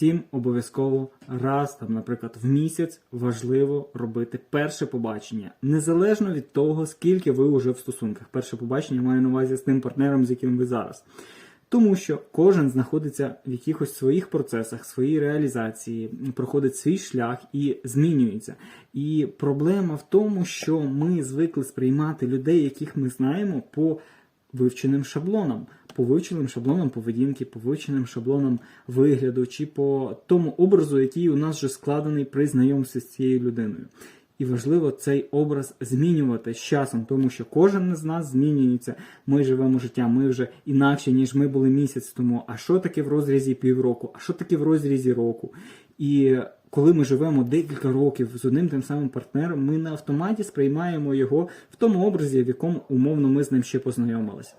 всім обов'язково раз, там, наприклад, в місяць важливо робити перше побачення, незалежно від того, скільки ви вже в стосунках. Перше побачення маю на увазі з тим партнером, з яким ви зараз. Тому що кожен знаходиться в якихось своїх процесах, своїй реалізації, проходить свій шлях і змінюється. І проблема в тому, що ми звикли сприймати людей, яких ми знаємо, по вивченим шаблонам, по вивченим шаблонам поведінки, по вивченим шаблонам вигляду, чи по тому образу, який у нас вже складений при знайомстві з цією людиною. І важливо цей образ змінювати з часом, тому що кожен з нас змінюється. Ми живемо життя, ми вже інакше, ніж ми були місяць тому. А що таке в розрізі півроку? А що таке в розрізі року? І коли ми живемо декілька років з одним тим самим партнером, ми на автоматі сприймаємо його в тому образі, в якому умовно ми з ним ще познайомилися.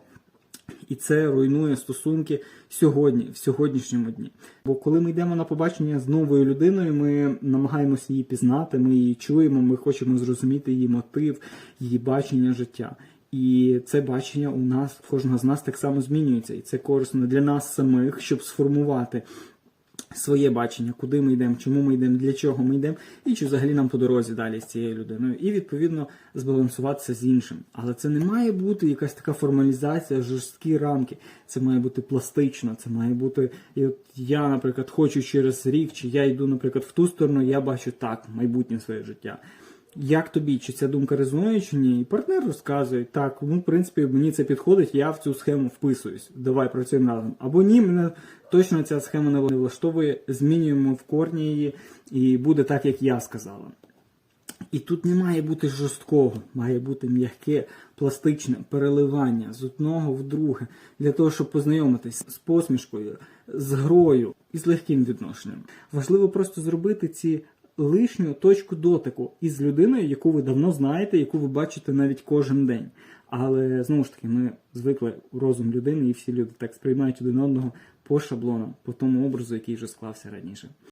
І це руйнує стосунки сьогодні, в сьогоднішньому дні. Бо коли ми йдемо на побачення з новою людиною, ми намагаємося її пізнати, ми її чуємо, ми хочемо зрозуміти її мотив, її бачення життя. І це бачення у нас, в кожного з нас так само змінюється. І це корисно для нас самих, щоб сформувати своє бачення, куди ми йдемо, чому ми йдемо, для чого ми йдемо, і чи взагалі нам по дорозі далі з цією людиною, і відповідно збалансуватися з іншим. Але це не має бути якась така формалізація, жорсткі рамки. Це має бути пластично, це має бути. І от я, наприклад, хочу через рік, чи я йду, наприклад, в ту сторону, я бачу так майбутнє своє життя. Як тобі, чи ця думка резонує, чи ні? І партнер розказує, так, ну, в принципі, мені це підходить, я в цю схему вписуюсь. Давай працюємо разом. Або ні, мене точно ця схема не влаштовує, змінюємо в корні її, і буде так, як я сказала. І тут не має бути жорсткого, має бути м'яке, пластичне переливання з одного в друге, для того, щоб познайомитись з посмішкою, з грою і з легким відношенням. Важливо просто зробити ці лишню точку дотику із людиною, яку ви давно знаєте, яку ви бачите навіть кожен день. Але знову ж таки, ми звикли розум людини, і всі люди так сприймають один одного по шаблонам, по тому образу, який вже склався раніше.